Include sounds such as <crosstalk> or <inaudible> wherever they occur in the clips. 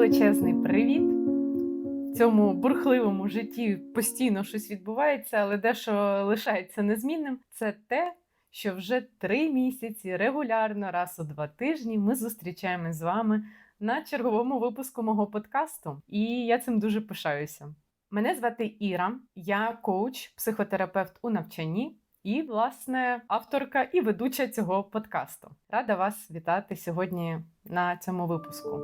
величезний привіт! В цьому бурхливому житті постійно щось відбувається, але дещо лишається незмінним. Це те, що вже три місяці регулярно, раз у два тижні, ми зустрічаємось з вами на черговому випуску мого подкасту, і я цим дуже пишаюся. Мене звати Іра, я коуч, психотерапевт у навчанні. І, власне, авторка і ведуча цього подкасту. Рада вас вітати сьогодні на цьому випуску.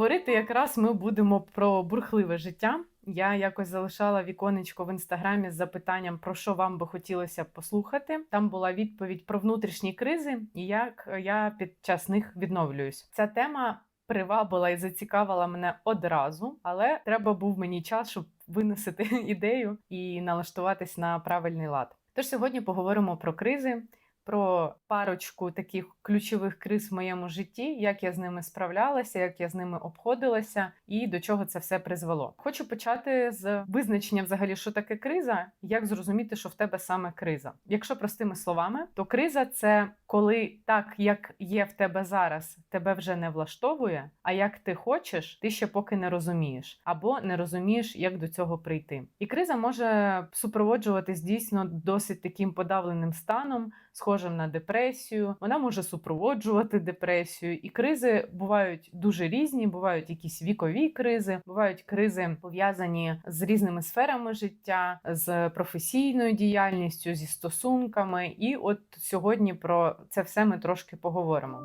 Говорити якраз ми будемо про бурхливе життя. Я якось залишала віконечко в інстаграмі з запитанням, про що вам би хотілося послухати. Там була відповідь про внутрішні кризи і як я під час них відновлююсь. Ця тема привабила і зацікавила мене одразу, але треба був мені час, щоб виносити <laughs> ідею і налаштуватись на правильний лад. Тож сьогодні поговоримо про кризи. Про парочку таких ключових криз в моєму житті, як я з ними справлялася, як я з ними обходилася, і до чого це все призвело. Хочу почати з визначення, взагалі, що таке криза, як зрозуміти, що в тебе саме криза. Якщо простими словами, то криза це коли так, як є в тебе зараз, тебе вже не влаштовує. А як ти хочеш, ти ще поки не розумієш, або не розумієш, як до цього прийти. І криза може супроводжуватись дійсно досить таким подавленим станом, схожим на депресію. Вона може супроводжувати депресію, і кризи бувають дуже різні. Бувають якісь вікові кризи, бувають кризи пов'язані з різними сферами життя, з професійною діяльністю, зі стосунками. І от сьогодні про це все ми трошки поговоримо.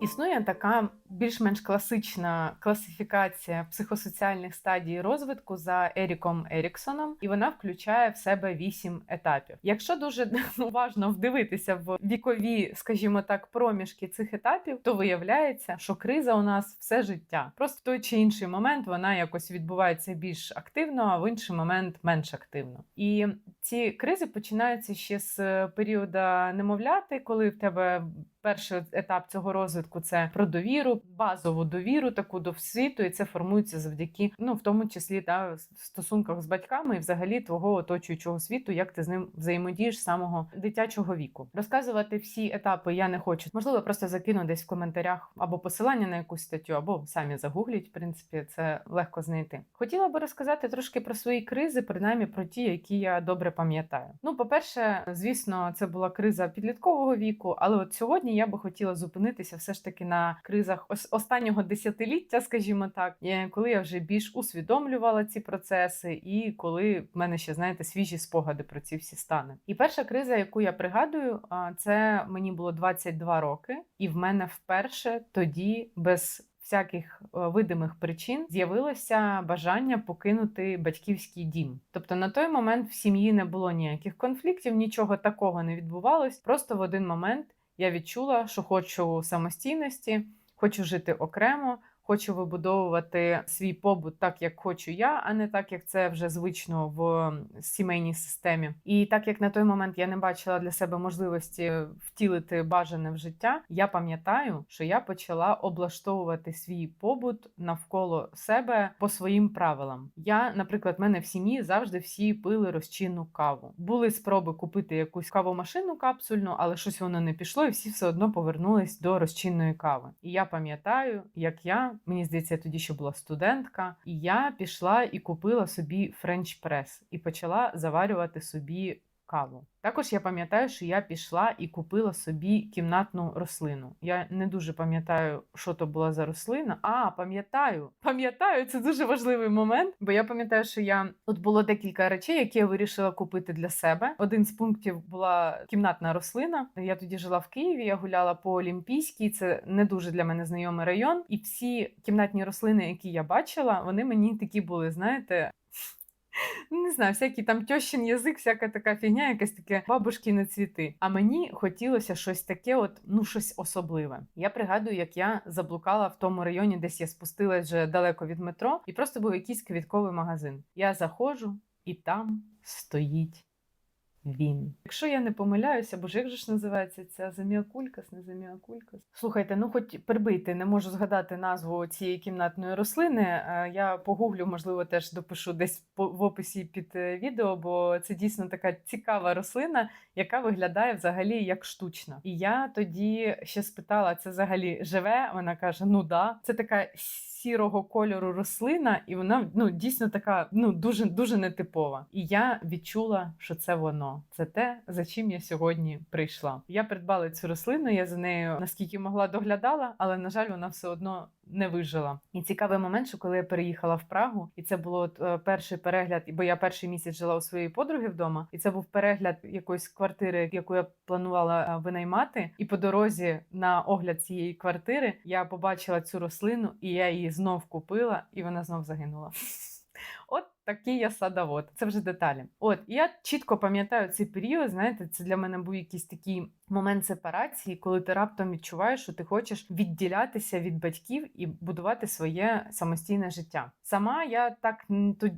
Існує така більш-менш класична класифікація психосоціальних стадій розвитку за Еріком Еріксоном, і вона включає в себе вісім етапів. Якщо дуже <laughs> уважно вдивитися в вікові, скажімо так, проміжки цих етапів, то виявляється, що криза у нас все життя. Просто в той чи інший момент вона якось відбувається більш активно, а в інший момент менш активно. І ці кризи починаються ще з періоду немовляти, коли в тебе перший етап цього розвитку це про довіру, базову довіру таку до світу, і це формується завдяки, ну в тому числі в стосунках з батьками і взагалі твого оточуючого світу, як ти з ним взаємодієш з самого дитячого віку. Розказувати всі етапи я не хочу. Можливо, просто закину десь в коментарях або посилання на якусь статтю, або самі загугліть. В принципі, це легко знайти. Хотіла би розказати трошки про свої кризи, принаймні про ті, які я добре пам'ятаю. Ну, по перше, звісно, це була криза підліткового віку, але от сьогодні я би хотіла зупинитися все ж таки на кризах останнього десятиліття, скажімо так, коли я вже більш усвідомлювала ці процеси, і коли в мене ще знаєте свіжі спогади про ці всі стани. І перша криза, яку я пригадую, це мені було 22 роки, і в мене вперше тоді без Всяких видимих причин з'явилося бажання покинути батьківський дім. Тобто на той момент в сім'ї не було ніяких конфліктів, нічого такого не відбувалось. Просто в один момент я відчула, що хочу самостійності, хочу жити окремо, хочу вибудовувати свій побут так, як хочу я, а не так, як це вже звично в сімейній системі. І так як на той момент я не бачила для себе можливості втілити бажане в життя, я пам'ятаю, що я почала облаштовувати свій побут навколо себе по своїм правилам. Я, наприклад, в мене в сім'ї завжди всі пили розчинну каву. Були спроби купити якусь кавомашину капсульну, але щось воно не пішло, і всі все одно повернулись до розчинної кави. І я пам'ятаю, як я Мені здається, я тоді ще була студентка, і я пішла і купила собі френч прес і почала заварювати собі каву. Також я пам'ятаю, що я пішла і купила собі кімнатну рослину. Я не дуже пам'ятаю, що то була за рослина. А, пам'ятаю, пам'ятаю, це дуже важливий момент, бо я пам'ятаю, що я тут було декілька речей, які я вирішила купити для себе. Один з пунктів була кімнатна рослина. Я тоді жила в Києві, я гуляла по Олімпійській, це не дуже для мене знайомий район. І всі кімнатні рослини, які я бачила, вони мені такі були, знаєте, не знаю, всякий там тьощин язик, всяка така фігня, якась таке бабушкіни цвіти. А мені хотілося щось таке, от ну щось особливе. Я пригадую, як я заблукала в тому районі, десь я спустилась вже далеко від метро, і просто був якийсь квітковий магазин. Я заходжу, і там стоїть він. Якщо я не помиляюся, бо ж як же ж називається ця заміакулькас, не заміакулькас? Слухайте, ну хоч прибийте, не можу згадати назву цієї кімнатної рослини. Е, Я погуглю, можливо, теж допишу десь в описі під е, відео, бо це дійсно така цікава рослина, яка виглядає взагалі як штучна. І я тоді ще спитала, це взагалі живе? Вона каже: Ну да, це така сірого кольору рослина, і вона ну дійсно така ну дуже дуже нетипова. І я відчула, що це воно. Це те, за чим я сьогодні прийшла. Я придбала цю рослину. Я за нею наскільки могла доглядала, але на жаль, вона все одно не вижила. І цікавий момент, що коли я переїхала в Прагу, і це було е, перший перегляд, бо я перший місяць жила у своєї подруги вдома, і це був перегляд якоїсь квартири, яку я планувала е, винаймати. І по дорозі на огляд цієї квартири я побачила цю рослину, і я її знов купила, і вона знов загинула. <laughs> От такий я садовод. Це вже деталі. От я чітко пам'ятаю цей період. Знаєте, це для мене був якийсь такий момент сепарації, коли ти раптом відчуваєш, що ти хочеш відділятися від батьків і будувати своє самостійне життя. Сама я так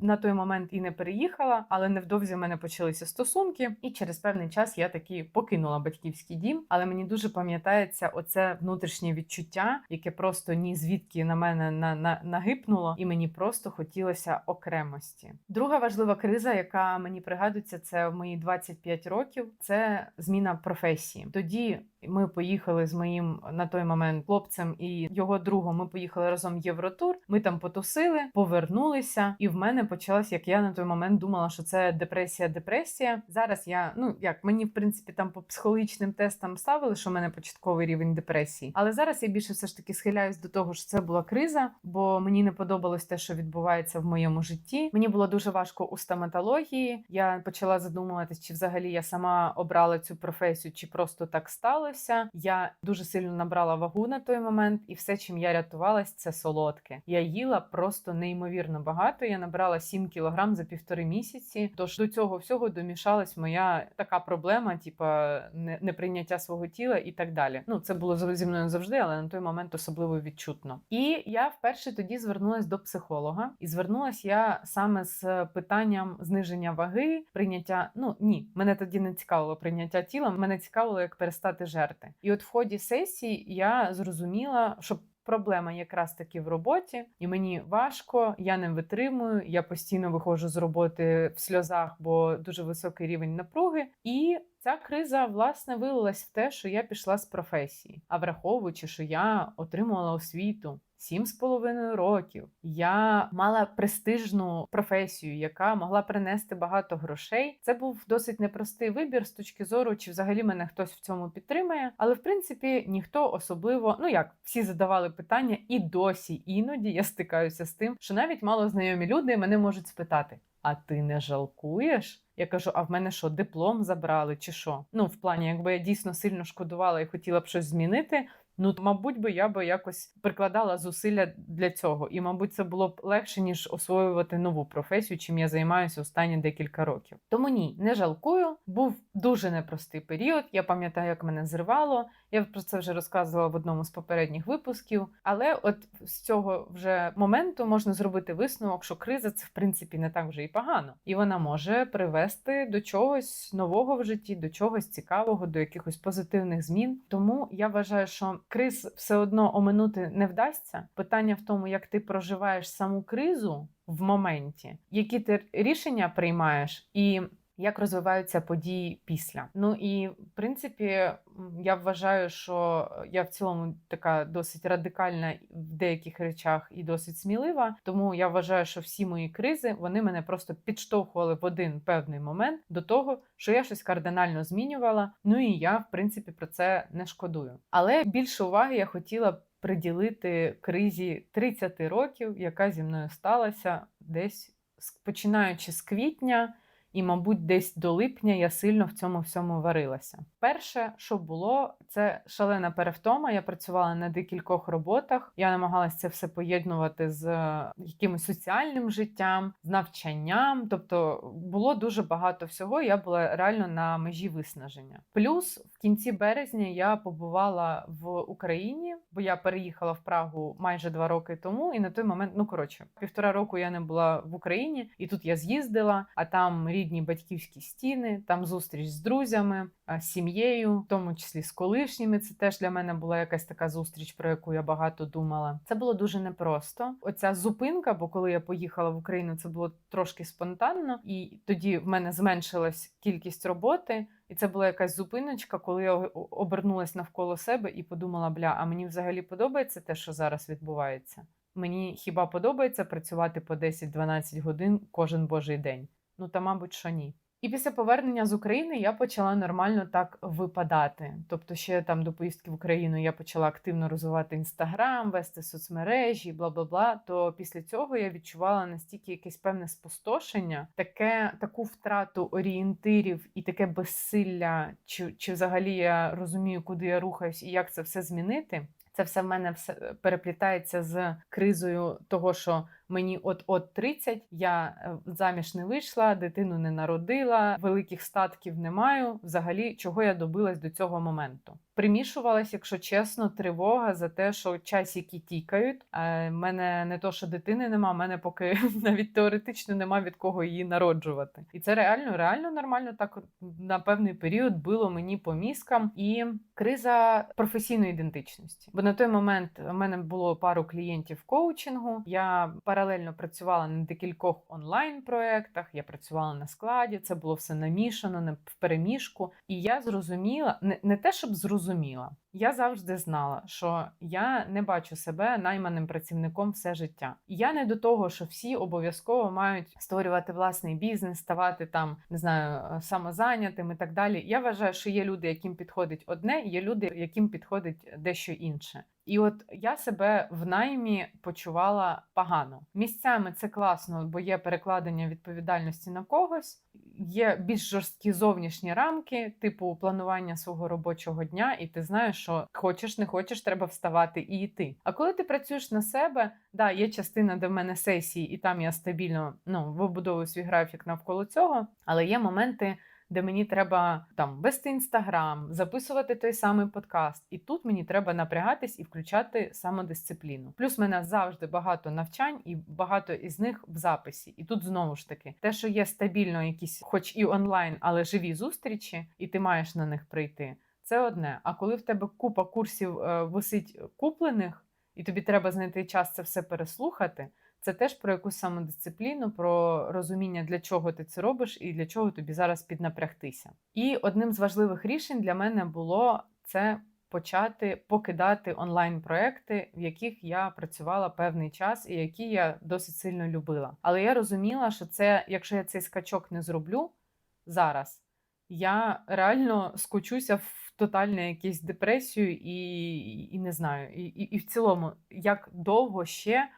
на той момент і не переїхала, але невдовзі в мене почалися стосунки, і через певний час я таки покинула батьківський дім. Але мені дуже пам'ятається оце внутрішнє відчуття, яке просто ні звідки на мене на, на, нагипнуло, і мені просто хотілося окремості. Друга важлива криза, яка мені пригадується, це в мої 25 років. Це зміна професії. Тоді ми поїхали з моїм на той момент хлопцем і його другом. Ми поїхали разом в Євротур. Ми там потусили, повернулися, і в мене почалась, як я на той момент думала, що це депресія, депресія. Зараз я ну як мені в принципі там по психологічним тестам ставили, що в мене початковий рівень депресії. Але зараз я більше все ж таки схиляюсь до того, що це була криза, бо мені не подобалось те, що відбувається в моєму житті. Мені було дуже важко у стоматології. Я почала задумуватись, чи взагалі я сама обрала цю професію, чи просто так сталося. Я дуже сильно набрала вагу на той момент, і все, чим я рятувалась, це солодке. Я їла просто неймовірно багато. Я набрала 7 кілограм за півтори місяці. Тож до цього всього домішалась моя така проблема, типа не- неприйняття свого тіла і так далі. Ну це було зі мною завжди, але на той момент особливо відчутно. І я вперше тоді звернулася до психолога, і звернулася я саме з питанням зниження ваги, прийняття. Ну ні, мене тоді не цікавило прийняття тіла. Мене цікавило, як перестати жерти. І от в ході сесії я зрозуміла, що. Проблема якраз таки в роботі, і мені важко, я не витримую. Я постійно виходжу з роботи в сльозах, бо дуже високий рівень напруги. І ця криза власне вилилась в те, що я пішла з професії. А враховуючи, що я отримувала освіту. Сім з половиною років я мала престижну професію, яка могла принести багато грошей. Це був досить непростий вибір з точки зору, чи взагалі мене хтось в цьому підтримає. Але в принципі ніхто особливо, ну як всі задавали питання, і досі іноді я стикаюся з тим, що навіть мало знайомі люди мене можуть спитати: а ти не жалкуєш? Я кажу, а в мене що, диплом забрали, чи що? Ну, в плані, якби я дійсно сильно шкодувала і хотіла б щось змінити. Ну, мабуть, би я би якось прикладала зусилля для цього, і мабуть, це було б легше ніж освоювати нову професію, чим я займаюся останні декілька років. Тому ні, не жалкую. Був дуже непростий період. Я пам'ятаю, як мене зривало. Я про це вже розказувала в одному з попередніх випусків. Але от з цього вже моменту можна зробити висновок, що криза це в принципі не так вже і погано, і вона може привести до чогось нового в житті, до чогось цікавого, до якихось позитивних змін. Тому я вважаю, що криз все одно оминути не вдасться. Питання в тому, як ти проживаєш саму кризу в моменті, які ти рішення приймаєш і. Як розвиваються події після? Ну і в принципі, я вважаю, що я в цілому така досить радикальна в деяких речах і досить смілива. Тому я вважаю, що всі мої кризи вони мене просто підштовхували в один певний момент до того, що я щось кардинально змінювала. Ну і я, в принципі, про це не шкодую. Але більше уваги я хотіла приділити кризі 30 років, яка зі мною сталася десь починаючи з квітня. І, мабуть, десь до липня я сильно в цьому всьому варилася. Перше, що було, це шалена перевтома. Я працювала на декількох роботах. Я намагалася це все поєднувати з е, якимось соціальним життям, з навчанням. Тобто було дуже багато всього. Я була реально на межі виснаження. Плюс кінці березня я побувала в Україні, бо я переїхала в Прагу майже два роки тому. І на той момент, ну коротше, півтора року я не була в Україні, і тут я з'їздила. А там рідні батьківські стіни, там зустріч з друзями, з сім'єю, в тому числі з колишніми. Це теж для мене була якась така зустріч, про яку я багато думала. Це було дуже непросто. Оця зупинка, бо коли я поїхала в Україну, це було трошки спонтанно, і тоді в мене зменшилась кількість роботи. І це була якась зупиночка, коли я обернулась навколо себе і подумала: бля, а мені взагалі подобається те, що зараз відбувається? Мені хіба подобається працювати по 10-12 годин кожен божий день? Ну та, мабуть, що ні. І після повернення з України я почала нормально так випадати. Тобто, ще там до поїздки в Україну я почала активно розвивати інстаграм, вести соцмережі, бла бла бла. То після цього я відчувала настільки якесь певне спустошення, таке таку втрату орієнтирів і таке безсилля, чи, чи взагалі я розумію, куди я рухаюсь і як це все змінити. Це все в мене все переплітається з кризою того, що мені от-от 30, я е, заміж не вийшла, дитину не народила, великих статків не маю. Взагалі, чого я добилась до цього моменту. Примішувалась, якщо чесно, тривога за те, що часики тікають. Е, мене не то, що дитини нема, мене поки <laughs> навіть теоретично нема від кого її народжувати. І це реально, реально нормально так на певний період било мені по мізкам і криза професійної ідентичності. Бо на той момент у мене було пару клієнтів коучингу. Я паралельно працювала на декількох онлайн проектах. Я працювала на складі. Це було все намішано, в переміжку. І я зрозуміла, не, не те, щоб зрозуміла. Я завжди знала, що я не бачу себе найманим працівником все життя. Я не до того, що всі обов'язково мають створювати власний бізнес, ставати там, не знаю, самозайнятим і так далі. Я вважаю, що є люди, яким підходить одне, є люди, яким підходить дещо інше. І от я себе в наймі почувала погано. Місцями це класно, бо є перекладення відповідальності на когось, є більш жорсткі зовнішні рамки, типу планування свого робочого дня, і ти знаєш, що хочеш, не хочеш, треба вставати і йти. А коли ти працюєш на себе, да, є частина, де в мене сесії, і там я стабільно ну вибудовую свій графік навколо цього, але є моменти де мені треба там вести інстаграм, записувати той самий подкаст, і тут мені треба напрягатись і включати самодисципліну. Плюс в мене завжди багато навчань, і багато із них в записі. І тут знову ж таки те, що є стабільно, якісь, хоч і онлайн, але живі зустрічі, і ти маєш на них прийти. Це одне. А коли в тебе купа курсів е, висить куплених, і тобі треба знайти час це все переслухати. Це теж про якусь самодисципліну, про розуміння, для чого ти це робиш і для чого тобі зараз піднапрягтися. І одним з важливих рішень для мене було це почати покидати онлайн-проекти, в яких я працювала певний час і які я досить сильно любила. Але я розуміла, що це, якщо я цей скачок не зроблю зараз, я реально скочуся в тотальну якусь депресію і, і не знаю, і, і, і в цілому, як довго ще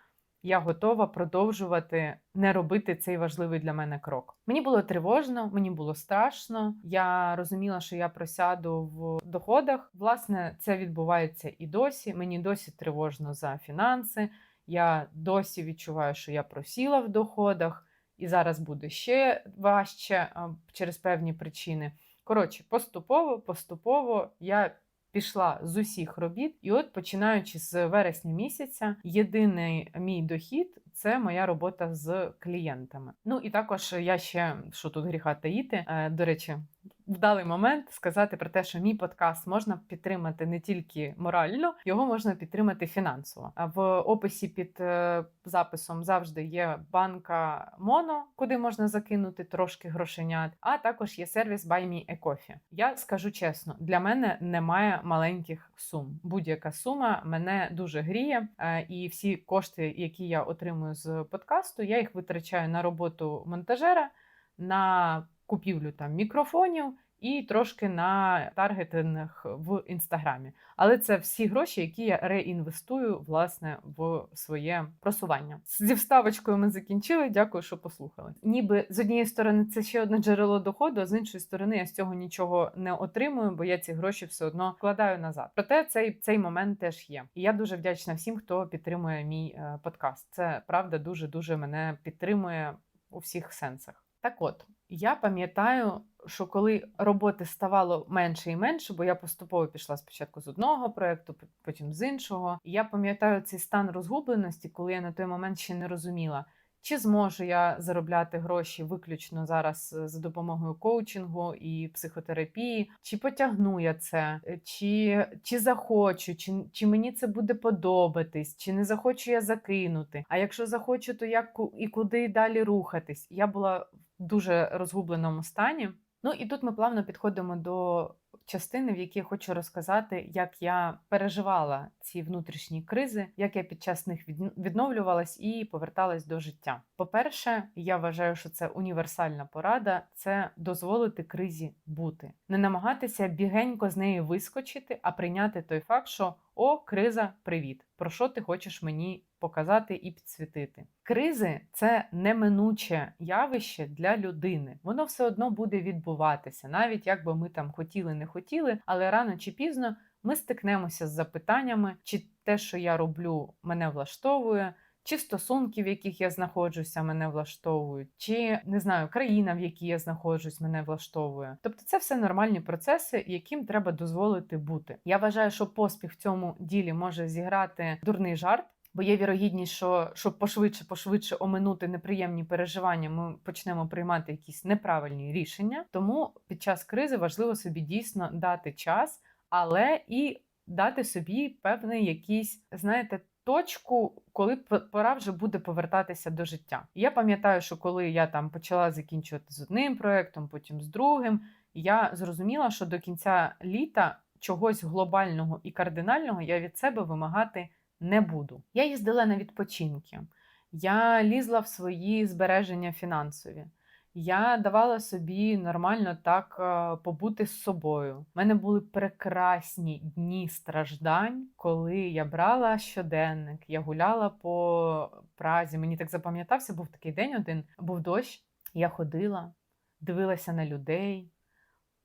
я готова продовжувати не робити цей важливий для мене крок. Мені було тривожно, мені було страшно. Я розуміла, що я просяду в доходах. Власне, це відбувається і досі. Мені досі тривожно за фінанси. Я досі відчуваю, що я просіла в доходах, і зараз буде ще важче через певні причини. Коротше, поступово, поступово я пішла з усіх робіт, і от починаючи з вересня місяця, єдиний мій дохід це моя робота з клієнтами. Ну і також я ще що тут гріха таїти. е, До речі, вдалий момент сказати про те, що мій подкаст можна підтримати не тільки морально, його можна підтримати фінансово. В описі під е, записом завжди є банка Моно, куди можна закинути трошки грошенят. А також є сервіс Buy Me a Coffee. Я скажу чесно, для мене немає маленьких сум. Будь-яка сума мене дуже гріє, е, і всі кошти, які я отримую з подкасту, я їх витрачаю на роботу монтажера, на купівлю там мікрофонів і трошки на таргетинг в інстаграмі. Але це всі гроші, які я реінвестую власне в своє просування. Зі вставочкою ми закінчили. Дякую, що послухали. Ніби з однієї сторони це ще одне джерело доходу, а з іншої сторони я з цього нічого не отримую, бо я ці гроші все одно вкладаю назад. Проте цей, цей момент теж є. І я дуже вдячна всім, хто підтримує мій е, подкаст. Це правда дуже дуже мене підтримує у всіх сенсах. Так от, Я пам'ятаю, що коли роботи ставало менше і менше, бо я поступово пішла спочатку з одного проєкту, потім з іншого. Я пам'ятаю цей стан розгубленості, коли я на той момент ще не розуміла, чи зможу я заробляти гроші виключно зараз е, за допомогою коучингу і психотерапії, чи потягну я це, е, чи, чи захочу, чи, чи мені це буде подобатись, чи не захочу я закинути. А якщо захочу, то як і куди далі рухатись? Я була дуже розгубленому стані. Ну і тут ми плавно підходимо до частини, в якій я хочу розказати, як я переживала ці внутрішні кризи, як я під час них відн- відновлювалась і поверталась до життя. По-перше, я вважаю, що це універсальна порада це дозволити кризі бути, не намагатися бігенько з неї вискочити, а прийняти той факт, що о, криза, привіт! Про що ти хочеш мені показати і підсвітити? Кризи це неминуче явище для людини. Воно все одно буде відбуватися, навіть якби ми там хотіли, не хотіли, але рано чи пізно ми стикнемося з запитаннями, чи те, що я роблю, мене влаштовує. Чи стосунки, в яких я знаходжуся, мене влаштовують, чи не знаю, країна, в якій я знаходжусь, мене влаштовує. Тобто, це все нормальні процеси, яким треба дозволити бути. Я вважаю, що поспіх в цьому ділі може зіграти дурний жарт. Бо є вірогідність, що щоб пошвидше, пошвидше оминути неприємні переживання, ми почнемо приймати якісь неправильні рішення. Тому під час кризи важливо собі дійсно дати час, але і дати собі певний якийсь, знаєте, точку, коли пора вже буде повертатися до життя. Я пам'ятаю, що коли я там почала закінчувати з одним проектом, потім з другим, я зрозуміла, що до кінця літа чогось глобального і кардинального я від себе вимагати не буду. Я їздила на відпочинки, я лізла в свої збереження фінансові. Я давала собі нормально так е, побути з собою. У мене були прекрасні дні страждань, коли я брала щоденник, я гуляла по Празі. Мені так запам'ятався, був такий день один, був дощ. Я ходила, дивилася на людей.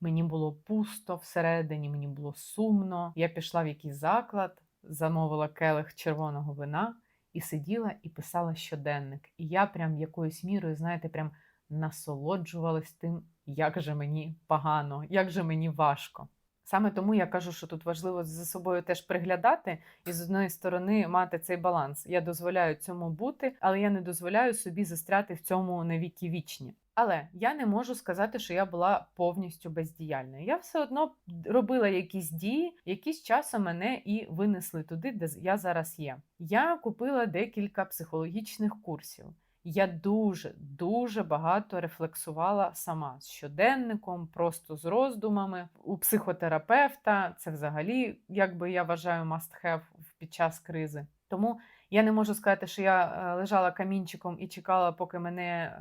Мені було пусто всередині, мені було сумно. Я пішла в якийсь заклад, замовила келих червоного вина і сиділа і писала щоденник. І я прям якоюсь мірою, знаєте, прям насолоджувалась тим, як же мені погано, як же мені важко. Саме тому я кажу, що тут важливо за собою теж приглядати і з одної сторони мати цей баланс. Я дозволяю цьому бути, але я не дозволяю собі застряти в цьому на віки вічні. Але я не можу сказати, що я була повністю бездіяльною. Я все одно робила якісь дії, які з часом мене і винесли туди, де я зараз є. Я купила декілька психологічних курсів. Я дуже дуже багато рефлексувала сама з щоденником, просто з роздумами у психотерапевта. Це взагалі, якби я вважаю, must have під час кризи. Тому я не можу сказати, що я е, лежала камінчиком і чекала, поки мене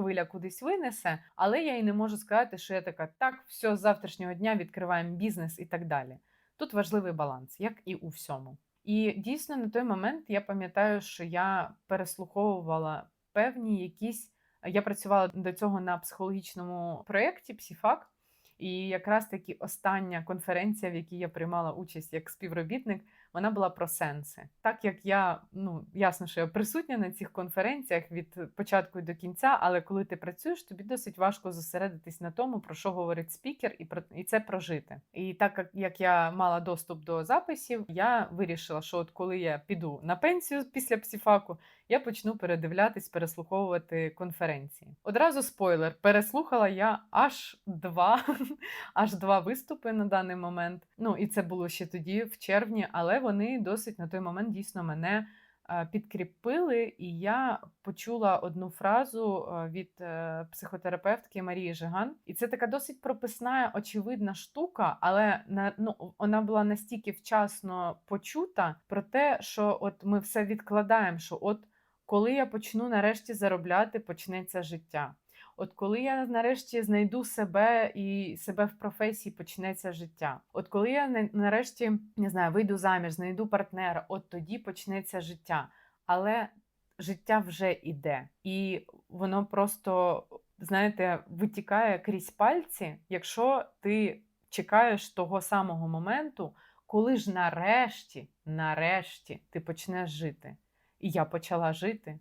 хвиля кудись винесе, але я і не можу сказати, що я така, так, все, з завтрашнього дня відкриваємо бізнес і так далі. Тут важливий баланс, як і у всьому. І дійсно на той момент я пам'ятаю, що я переслуховувала певні якісь. Я працювала до цього на психологічному проєкті Псіфак. І якраз таки остання конференція, в якій я приймала участь як співробітник, вона була про сенси. Так як я, ну ясно, що я присутня на цих конференціях від початку до кінця, але коли ти працюєш, тобі досить важко зосередитись на тому, про що говорить спікер, і про і це прожити. І так як, я мала доступ до записів, я вирішила, що от коли я піду на пенсію після псіфаку, я почну передивлятись, переслуховувати конференції. Одразу спойлер, переслухала я аж два, <laughs> аж два виступи на даний момент. Ну і це було ще тоді, в червні, але вони досить на той момент дійсно мене е, підкріпили, і я почула одну фразу е, від е, психотерапевтки Марії Жиган. І це така досить прописна, очевидна штука, але на ну вона була настільки вчасно почута про те, що от ми все відкладаємо. що от коли я почну нарешті заробляти, почнеться життя. От коли я нарешті знайду себе і себе в професії, почнеться життя. От коли я нарешті не знаю, вийду заміж, знайду партнера, от тоді почнеться життя. Але життя вже іде, і воно просто, знаєте, витікає крізь пальці, якщо ти чекаєш того самого моменту, коли ж нарешті, нарешті ти почнеш жити. І я почала жити.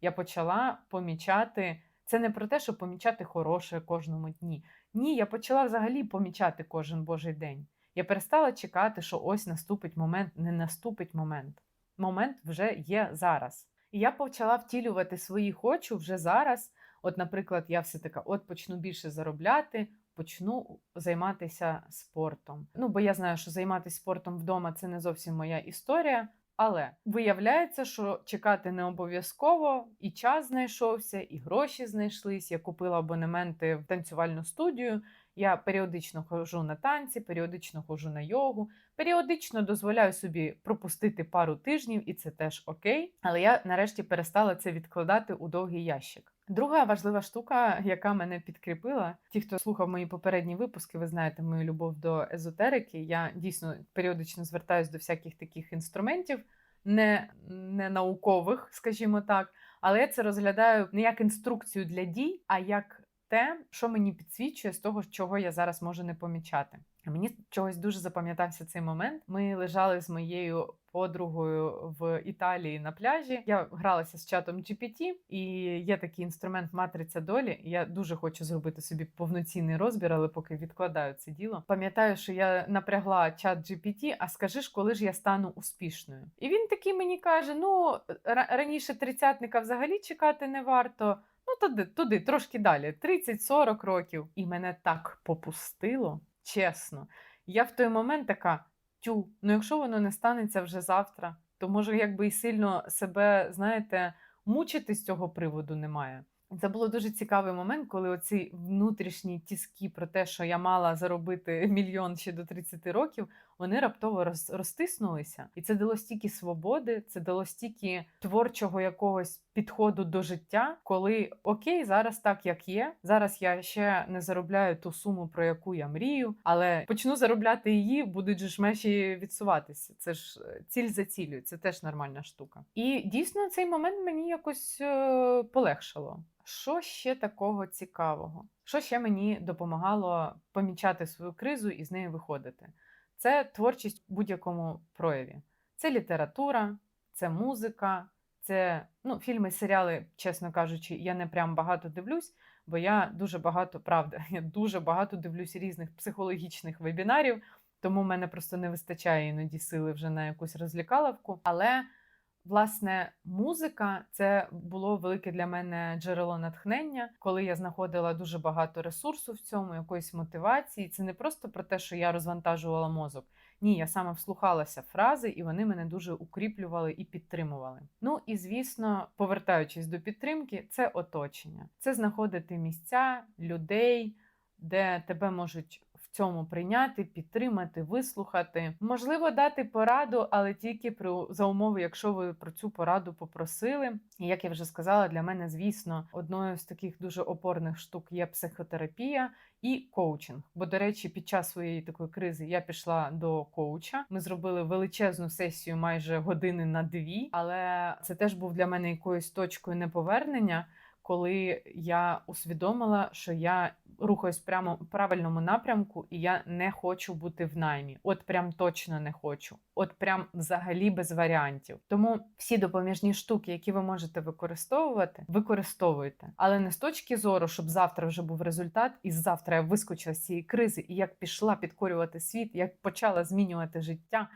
Я почала помічати Це не про те, щоб помічати хороше кожному дні. Ні, я почала взагалі помічати кожен божий день. Я перестала чекати, що ось наступить момент, не наступить момент. Момент вже є зараз. І я почала втілювати свої хочу вже зараз. От, наприклад, я все така: от почну більше заробляти, почну займатися спортом. Ну, бо я знаю, що займатися спортом вдома це не зовсім моя історія. Але виявляється, що чекати не обов'язково, і час знайшовся, і гроші знайшлись. Я купила абонементи в танцювальну студію. Я періодично ходжу на танці, періодично ходжу на йогу, періодично дозволяю собі пропустити пару тижнів, і це теж окей. Але я нарешті перестала це відкладати у довгий ящик. Друга важлива штука, яка мене підкріпила, ті, хто слухав мої попередні випуски, ви знаєте мою любов до езотерики. Я дійсно періодично звертаюся до всяких таких інструментів, не, не наукових, скажімо так, але я це розглядаю не як інструкцію для дій, а як те, що мені підсвічує з того, чого я зараз можу не помічати. Мені чогось дуже запам'ятався цей момент. Ми лежали з моєю подругою в Італії на пляжі. Я гралася з чатом GPT, і є такий інструмент матриця долі. Я дуже хочу зробити собі повноцінний розбір, але поки відкладаю це діло. Пам'ятаю, що я напрягла чат GPT, а скажи ж, коли ж я стану успішною? І він такий мені каже: ну раніше тридцятника взагалі чекати не варто. Ну, туди, туди, трошки далі, 30-40 років. І мене так попустило, чесно. Я в той момент така тю, ну якщо воно не станеться вже завтра, то може якби і сильно себе, знаєте, мучити з цього приводу немає. Це було дуже цікавий момент, коли оці внутрішні тіски про те, що я мала заробити <laughs> мільйон ще до 30 років, вони раптово роз, розтиснулися, і це дало стільки свободи, це дало стільки творчого якогось підходу до життя, коли окей, зараз так як є. Зараз я ще не заробляю ту суму, про яку я мрію, але почну заробляти її, будуть ж межі відсуватися. Це ж е, ціль за цілю, це теж нормальна штука. І дійсно цей момент мені якось е полегшало. Що ще такого цікавого? Що ще мені допомагало помічати свою кризу і з нею виходити? Це творчість в будь-якому прояві. Це література, це музика, це ну, фільми, серіали, чесно кажучи, я не прям багато дивлюсь, бо я дуже багато, правда, <laughs> я дуже багато дивлюсь різних психологічних вебінарів, тому в мене просто не вистачає іноді сили вже на якусь розлікаловку. Але Власне, музика це було велике для мене джерело натхнення, коли я знаходила дуже багато ресурсу в цьому, якоїсь мотивації. Це не просто про те, що я розвантажувала мозок. Ні, я саме вслухалася фрази, і вони мене дуже укріплювали і підтримували. Ну і звісно, повертаючись до підтримки, це оточення, це знаходити місця, людей, де тебе можуть цьому прийняти, підтримати, вислухати. Можливо, дати пораду, але тільки при за умови, якщо ви про цю пораду попросили. І як я вже сказала, для мене, звісно, одною з таких дуже опорних штук є психотерапія і коучинг. Бо, до речі, під час своєї такої кризи я пішла до коуча. Ми зробили величезну сесію, майже години на дві, але це теж був для мене якоюсь точкою неповернення коли я усвідомила, що я рухаюсь прямо у правильному напрямку, і я не хочу бути в наймі. От прям точно не хочу. От прям взагалі без варіантів. Тому всі допоміжні штуки, які ви можете використовувати, використовуйте. Але не з точки зору, щоб завтра вже був результат, і завтра я вискочила з цієї кризи, і як пішла підкорювати світ, як почала змінювати життя.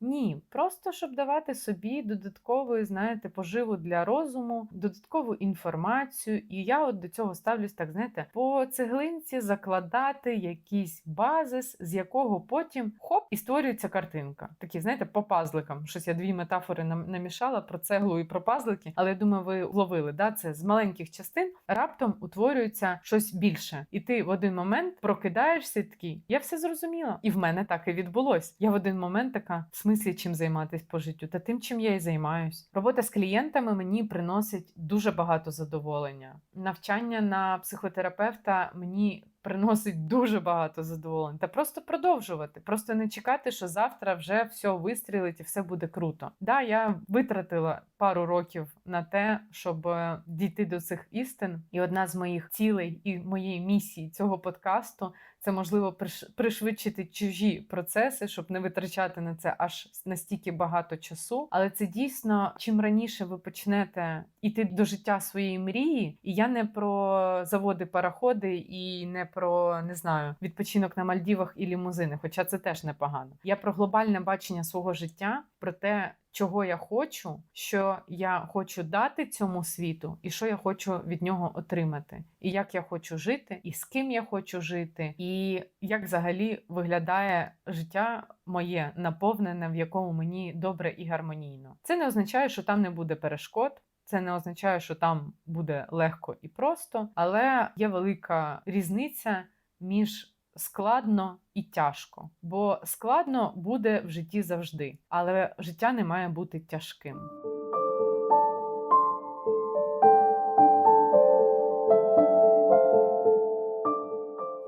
Ні, просто щоб давати собі додаткову, знаєте, поживу для розуму, додаткову інформацію. І я от до цього ставлюсь, так знаєте, по цеглинці закладати якийсь базис, з якого потім хоп, і створюється картинка. Такі, знаєте, по пазликам. Щось я дві метафори намішала про цеглу і про пазлики, але я думаю, ви вловили, да? це з маленьких частин раптом утворюється щось більше. І ти в один момент прокидаєшся такий, я все зрозуміла. І в мене так і відбулось. Я в один момент така смислі чим займатися по життю, та тим, чим я і займаюсь. Робота з клієнтами мені приносить дуже багато задоволення. Навчання на психотерапевта мені приносить дуже багато задоволень. Та просто продовжувати, просто не чекати, що завтра вже все вистрілить і все буде круто. Да, я витратила пару років на те, щоб е, дійти до цих істин. І одна з моїх цілей і моєї місії цього подкасту це можливо приш- пришвидшити чужі процеси, щоб не витрачати на це аж настільки багато часу. Але це дійсно чим раніше ви почнете іти до життя своєї мрії, і я не про заводи, пароходи і не про не знаю відпочинок на Мальдівах і лімузини, хоча це теж непогано. Я про глобальне бачення свого життя, про те, чого я хочу, що я хочу дати цьому світу, і що я хочу від нього отримати, і як я хочу жити, і з ким я хочу жити, і як взагалі виглядає життя моє наповнене, в якому мені добре і гармонійно. Це не означає, що там не буде перешкод. Це не означає, що там буде легко і просто, але є велика різниця між складно і тяжко. Бо складно буде в житті завжди, але життя не має бути тяжким.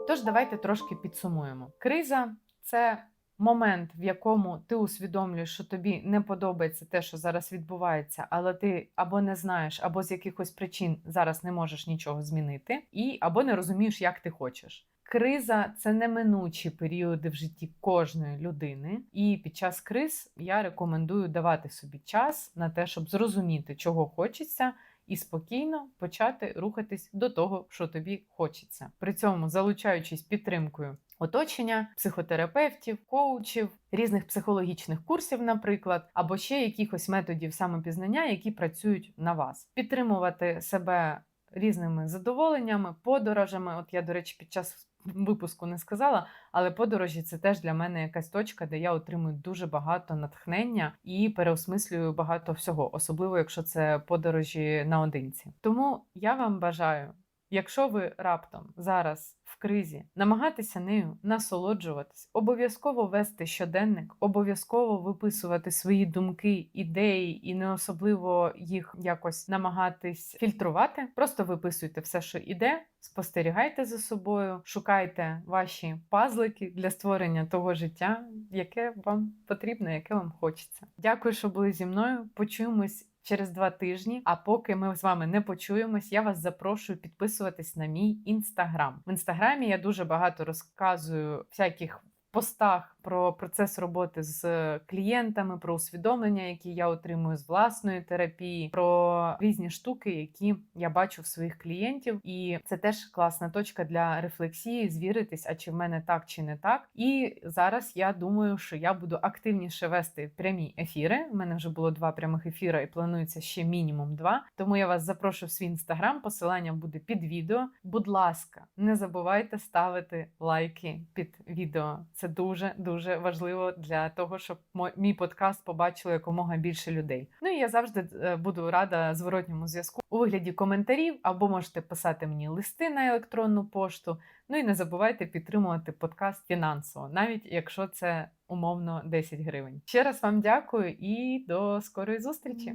Тож давайте трошки підсумуємо. Криза це момент, в якому ти усвідомлюєш, що тобі не подобається те, що зараз відбувається, але ти або не знаєш, або з якихось причин зараз не можеш нічого змінити, і або не розумієш, як ти хочеш. Криза це неминучі періоди в житті кожної людини, і під час криз я рекомендую давати собі час на те, щоб зрозуміти, чого хочеться, і спокійно почати рухатись до того, що тобі хочеться. При цьому залучаючись підтримкою оточення, психотерапевтів, коучів, різних психологічних курсів, наприклад, або ще якихось методів самопізнання, які працюють на вас, підтримувати себе різними задоволеннями, подорожами. От я, до речі, під час випуску не сказала, але подорожі це теж для мене якась точка, де я отримую дуже багато натхнення і переосмислюю багато всього, особливо якщо це подорожі наодинці. Тому я вам бажаю. Якщо ви раптом зараз в кризі, намагатися нею насолоджуватись, обов'язково вести щоденник, обов'язково виписувати свої думки, ідеї і не особливо їх якось намагатись фільтрувати. Просто виписуйте все, що іде, спостерігайте за собою, шукайте ваші пазлики для створення того життя, яке вам потрібно, яке вам хочеться. Дякую, що були зі мною. Почуємось через два тижні. А поки ми з вами не почуємось, я вас запрошую підписуватись на мій інстаграм. В інстаграмі я дуже багато розказую всяких постах про процес роботи з клієнтами, про усвідомлення, які я отримую з власної терапії, про різні штуки, які я бачу в своїх клієнтів. І це теж класна точка для рефлексії, звіритись, а чи в мене так чи не так. І зараз я думаю, що я буду активніше вести прямі ефіри. У мене вже було два прямих ефіри, і планується ще мінімум два. Тому я вас запрошую в свій інстаграм. Посилання буде під відео. Будь ласка, не забувайте ставити лайки під відео. Це дуже дуже важливо для того, щоб мій подкаст побачило якомога більше людей. Ну і я завжди е, буду рада зворотньому зв'язку у вигляді коментарів, або можете писати мені листи на електронну пошту. Ну і не забувайте підтримувати подкаст фінансово, навіть якщо це умовно 10 гривень. Ще раз вам дякую і до скорої зустрічі!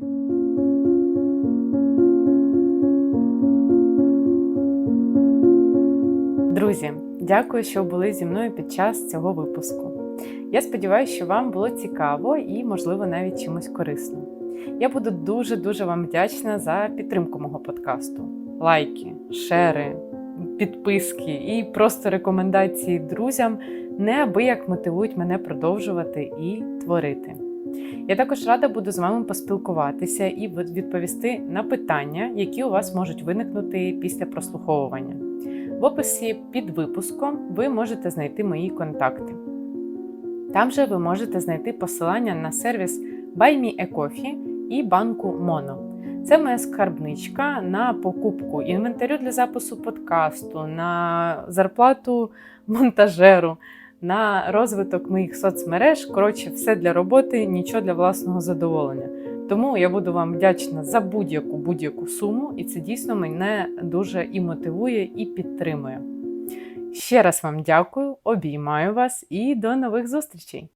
Друзі, дякую, що були зі мною під час цього випуску. Я сподіваюся, що вам було цікаво і, можливо, навіть чимось корисно. Я буду дуже-дуже вам вдячна за підтримку мого подкасту. Лайки, шери, підписки і просто рекомендації друзям неабияк мотивують мене продовжувати і творити. Я також рада буду з вами поспілкуватися і відповісти на питання, які у вас можуть виникнути після прослуховування. В описі під випуском ви можете знайти мої контакти. Там же ви можете знайти посилання на сервіс BuyMeACoffee і банку Mono. Це моя скарбничка на покупку інвентарю для запису подкасту, на зарплату монтажеру, на розвиток моїх соцмереж. Коротше, все для роботи, нічого для власного задоволення. Тому я буду вам вдячна за будь-яку будь-яку суму, і це дійсно мене дуже і мотивує, і підтримує. Ще раз вам дякую, обіймаю вас і до нових зустрічей!